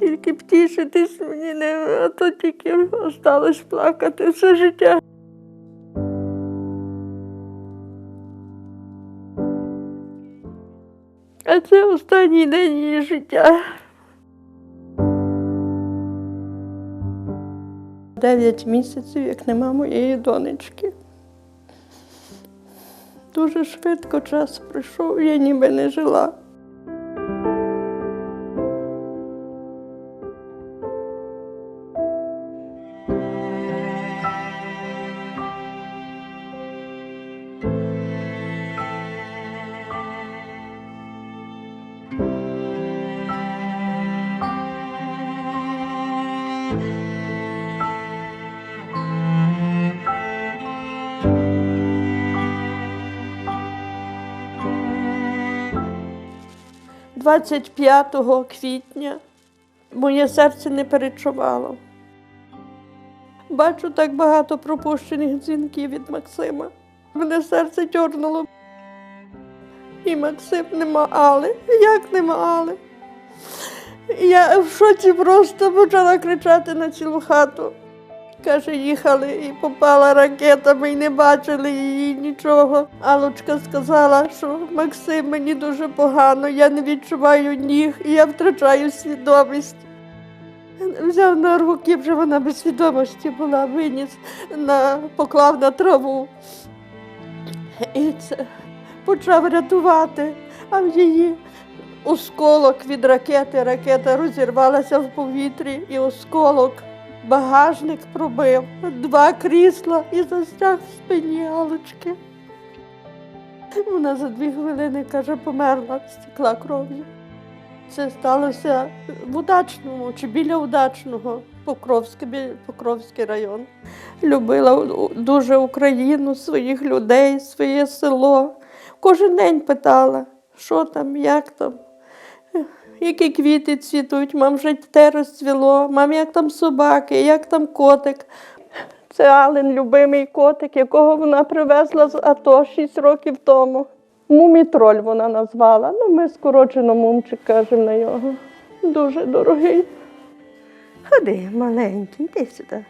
Тільки втішитись мені не, а то тільки осталось плакати все життя. А це останній день її життя. Дев'ять місяців, як нема моєї донечки. Дуже швидко час пройшов, я ніби не жила. – 25 квітня моє серце не перечувало. Бачу так багато пропущених дзвінків від Максима. Мене серце тьорнуло. І Максим нема Али. Як нема Али? Я в шоці просто почала кричати на цілу хату. Каже, їхали і попала ракетами і не бачили її нічого. Алочка сказала, що Максим мені дуже погано, я не відчуваю ніг і я втрачаю свідомість. Взяв на руки, вже вона без свідомості була, виніс, на, поклав на траву. І це почав рятувати, а в її осколок від ракети. Ракета розірвалася в повітрі, і осколок багажник пробив, два крісла і застряг в спині Алочки. Вона за дві хвилини, каже, померла, стекла кров'ю. Це сталося в Удачному чи біля Удачного, Покровський, Покровський район. Любила дуже Україну, своїх людей, своє село. Кожен день питала, що там, як там, які квіти цвітуть, мам вже те розцвіло, мам, як там собаки, як там котик. Це Ален, любимий котик, якого вона привезла з АТО 6 років тому. Мумітроль вона назвала. Ну, ми скорочено мумчик кажемо на його. Дуже дорогий. Ходи, маленький, йди сюди.